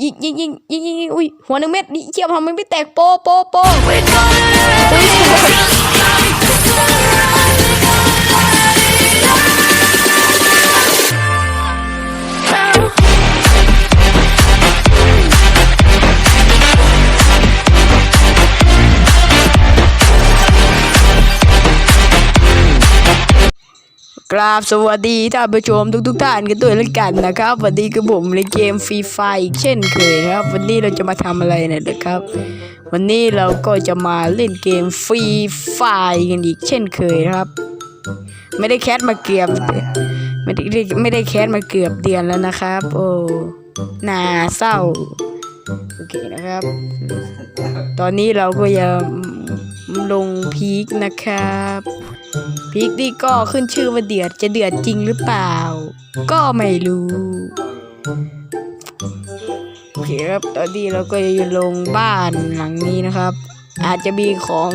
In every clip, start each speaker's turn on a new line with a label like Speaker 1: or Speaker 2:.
Speaker 1: ยิงยิงยิงยิงยิงอุ้ยหัวหนึ่งเม็ดดิเชี่ยทำไมไม่แตกโปโปโป กราบสวัสดีท่านผู้ชมทุกทุกๆท่านกันด้วยแล้วกันนะครับวันนี้คือผมในเกมฟรีไฟเช่นเคยนะครับ วันนี้เราจะมาทำอะไรเนี่ยนะครับ วันนี้เราก็จะมาเล่นเกมฟรีไฟกันอีกเช่นเคยนะครับ ไม่ได้แคสมาเกือบไม่ได้ไม่ได้แคสมาเกือบเดือนแล้วนะครับ โอ้น่าเศร้าโอเคนะครับ ตอนนี้เราก็ยัง ลงพีคนะครับพีคนี่ก็ขึ้นชื่อว่าเดือดจะเดือดจริงหรือเปล่า ก็ไม่รู้โอเคครับตอนนี้เราก็จะลงบ้านหลังนี้นะครับ อาจจะมีของ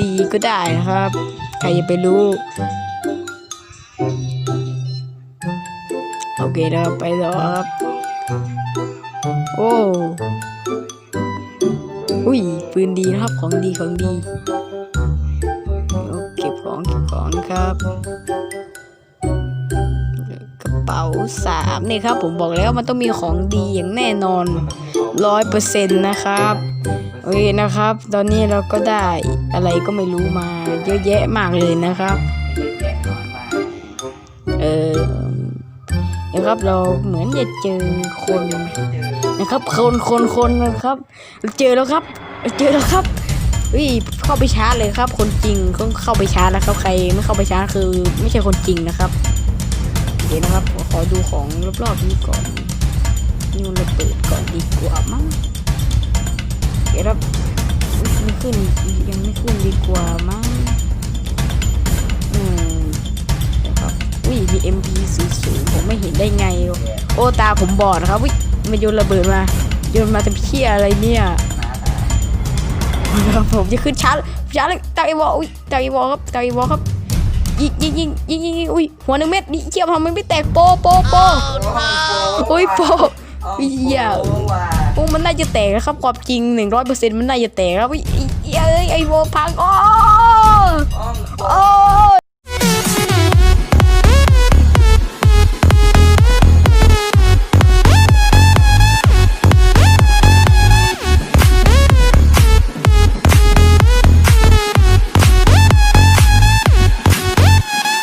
Speaker 1: ดีก็ได้นะครับ ใครจะไปรู้โอเคนะครับไปต่อครับโอ้ อุ้ยปืนดีนะครับของดีของดีเก็บของเก็บของครับกระเป๋าสามนี่ครับ ผมบอกแล้วมันต้องมีของดีอย่างแน่นอนร้อยเปอร์เซ็นต์นะครับโอเคนะครับ ตอนนี้เราก็ได้อะไรก็ไม่รู้มา เยอะแยะมากเลยนะครับ เออนะครับเราเหมือนจะเจอคน นะครับคนคนคนนะครับ เจอแล้วครับ เจอแล้วครับวิเข้าไปชาร์จเลยครับ คนจริงก็เข้าไปชาร์จนะครับ ใครไม่เข้าไปชาร์จคือ ไม่ใช่คนจริงนะครับเดี๋ยวนะครับขอดูของรอบๆนี้ก่อนนี่มันระเปิดก่อนดีกว่ามั้งเดี๋ยวครับไม่ขึ้นยังไม่ขึ้น มี MP สีสูงผมไม่เห็นได้ไง โอ้ตาผมบอดนะครับวิมันโยนระเบิดมาโยนมาแต่เพี้ยอะไรเนี่ยครับผมจะขึ้นชาร์จชาร์จเลยตาอีวอลอุ้ยตาอีวอลครับตาอีวอลครับยิงยิงยิงยิงยิงยิงอุ้ยหัวหนึ่งเม็ดนี่เชี่ยทำไมไม่แตกโปโปโปอุ้ยโปเหี้ยโอ้มันน่าจะแตกนะครับความจริงหนึ่งร้อยเปอร์เซ็นต์มันน่าจะแตกครับอุ้ยไอ้เอ้ยไอ้โวพังโอ้โอ้